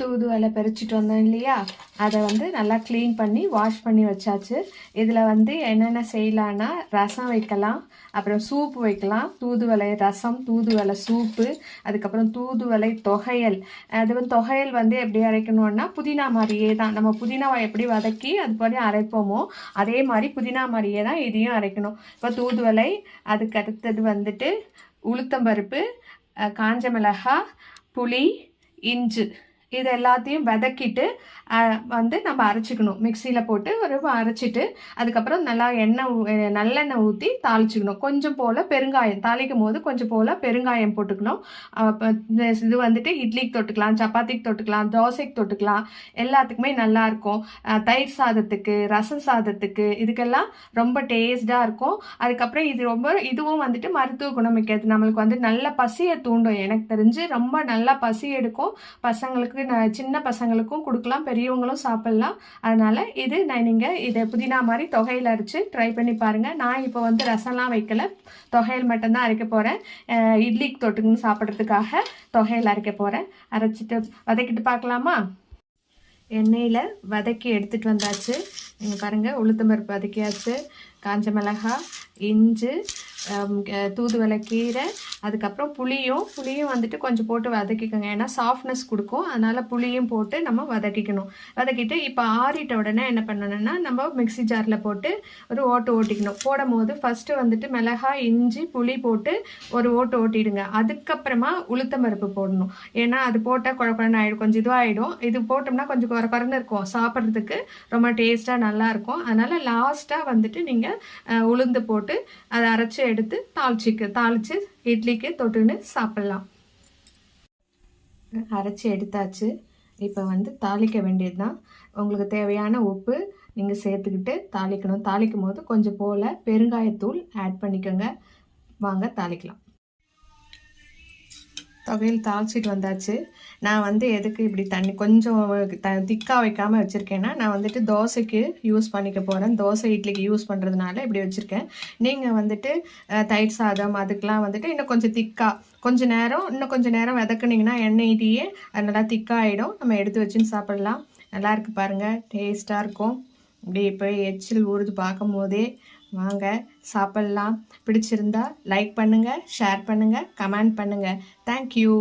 தூதுவளை பறிச்சுட்டு வந்தோம் இல்லையா? அதை வந்து நல்லா க்ளீன் பண்ணி வாஷ் பண்ணி வச்சாச்சு. இதில் வந்து என்னென்ன செய்யலான்னா ரசம் வைக்கலாம் அப்புறம் சூப்பு வைக்கலாம். தூதுவளை ரசம் தூதுவளை சூப்பு அதுக்கப்புறம் தூதுவளை தொகையல். அது வந்து தொகையல் வந்து எப்படி அரைக்கணும்னா புதினா மாதிரியே தான். நம்ம புதினாவை எப்படி வதக்கி அது போல அரைப்போமோ அதே மாதிரி புதினா மாதிரியே தான் இதையும் அரைக்கணும். இப்போ தூதுவளை அதுக்கு அடுத்தது வந்துட்டு உளுத்தம்பருப்பு காஞ்ச மிளகாய் புளி இஞ்சு. இது எல்லாத்தையும் வதக்கிட்டு வந்து நம்ம அரைச்சிக்கணும். மிக்சியில் போட்டு ஒரு அரைச்சிட்டு அதுக்கப்புறம் நல்லா எண்ணெய் ஊ- நல்லெண்ணெய் ஊற்றி தாளிச்சிக்கணும். கொஞ்சம் போல் பெருங்காயம் தாளிக்கும் போது கொஞ்சம் போல் பெருங்காயம் போட்டுக்கணும். அப்போ இது வந்துட்டு இட்லிக்கு தொட்டுக்கலாம் சப்பாத்திக்கு தொட்டுக்கலாம் தோசைக்கு தொட்டுக்கலாம். எல்லாத்துக்குமே நல்லாயிருக்கும் தயிர் சாதத்துக்கு ரசம் சாதத்துக்கு இதுக்கெல்லாம் ரொம்ப டேஸ்டாக இருக்கும். அதுக்கப்புறம் இது ரொம்ப இதுவும் வந்துட்டு மருத்துவ குணம் நம்மளுக்கு வந்து நல்ல பசியை தூண்டும். எனக்கு தெரிஞ்சு ரொம்ப நல்லா பசி எடுக்கும். பசங்களுக்கு நான் சின்ன பசங்களுக்கும் கொடுக்கலாம் பெரியவங்களும் சாப்பிட்லாம். அதனால் இது நான் நீங்கள் இதை புதினா மாதிரி தொகையில் அரைச்சி ட்ரை பண்ணி பாருங்கள் நான் இப்போ வந்து ரசம்லாம் வைக்கல. தொகையில் மட்டும்தான் அரைக்க போகிறேன் இட்லிக்கு தொட்டுக்குன்னு சாப்பிட்றதுக்காக தொகையில் அரைக்க போகிறேன் அரைச்சிட்டு வதக்கிட்டு பார்க்கலாமா? எண்ணெயில் வதக்கி எடுத்துகிட்டு வந்தாச்சு. நீங்கள் பாருங்கள் உளுத்தம்பருப்பு வதக்கியாச்சு. காஞ்ச மிளகாய் இஞ்சி தூதுவளை கீரை அதுக்கப்புறம் புளியும். புளியும் வந்துட்டு கொஞ்சம் போட்டு வதக்கிக்கோங்க. ஏன்னா சாஃப்ட்னஸ் கொடுக்கும். அதனால் புளியும் போட்டு நம்ம வதக்கிக்கணும். வதக்கிட்டு இப்போ ஆறிட்ட உடனே என்ன பண்ணணும்னா நம்ம மிக்ஸி ஜாரில் போட்டு ஒரு ஓட்டு ஓட்டிக்கணும். போடும் போது ஃபஸ்ட்டு வந்துட்டு மிளகாய் இஞ்சி புளி போட்டு ஒரு ஓட்டு ஓட்டிடுங்க. அதுக்கப்புறமா உளுத்தம்பருப்பு போடணும். ஏன்னா அது போட்டால் குழப்பம் ஆகிடும் கொஞ்சம் இதுவாகிடும் இது போட்டோம்னா கொஞ்சம் குறை குறைந்து இருக்கும். சாப்பிட்றதுக்கு ரொம்ப டேஸ்ட்டாக நல்லாயிருக்கும் அதனால் லாஸ்ட்டாக வந்துட்டு நீங்கள் உளுந்து போட்டு அதை அரைச்சி எடுத்து தாளிச்சிக்கு தாளித்து இட்லிக்கு தொட்டுன்னு சாப்பிட்லாம். அரைச்சி எடுத்தாச்சு. இப்போ வந்து தாளிக்க வேண்டியது தான் உங்களுக்கு தேவையான உப்பு நீங்கள் சேர்த்துக்கிட்டு தாளிக்கணும். தாளிக்கும் போது கொஞ்சம் போல் பெருங்காயத்தூள் ஆட் பண்ணிக்கோங்க. வாங்க தாளிக்கலாம். தொகையில் தாளிச்சிட்டு வந்தாச்சு. நான் வந்து எதுக்கு இப்படி தண்ணி கொஞ்சம் த திக்காக வைக்காமல் வச்சுருக்கேன்னா நான் வந்துட்டு தோசைக்கு யூஸ் பண்ணிக்க போகிறேன் தோசை இட்லிக்கு யூஸ் பண்ணுறதுனால இப்படி வச்சுருக்கேன். நீங்கள் வந்துட்டு தயிர் சாதம் அதுக்கெலாம் வந்துட்டு இன்னும் கொஞ்சம் திக்காக கொஞ்சம் நேரம் இன்னும் கொஞ்சம் நேரம் வதக்குனிங்கன்னா எண்ணெயிட்டியே அது நல்லா திக்காகிடும் நம்ம எடுத்து வச்சுன்னு சாப்பிட்லாம். நல்லாயிருக்கு பாருங்கள் டேஸ்ட்டாக இருக்கும். இப்படி போய் எச்சில் ஊறுது பார்க்கும் போதே வாங்க சாப்பிட்லாம். பிடிச்சிருந்தா லைக் பண்ணுங்கள் ஷேர் பண்ணுங்கள் கமெண்ட் பண்ணுங்கள் தேங்க்யூ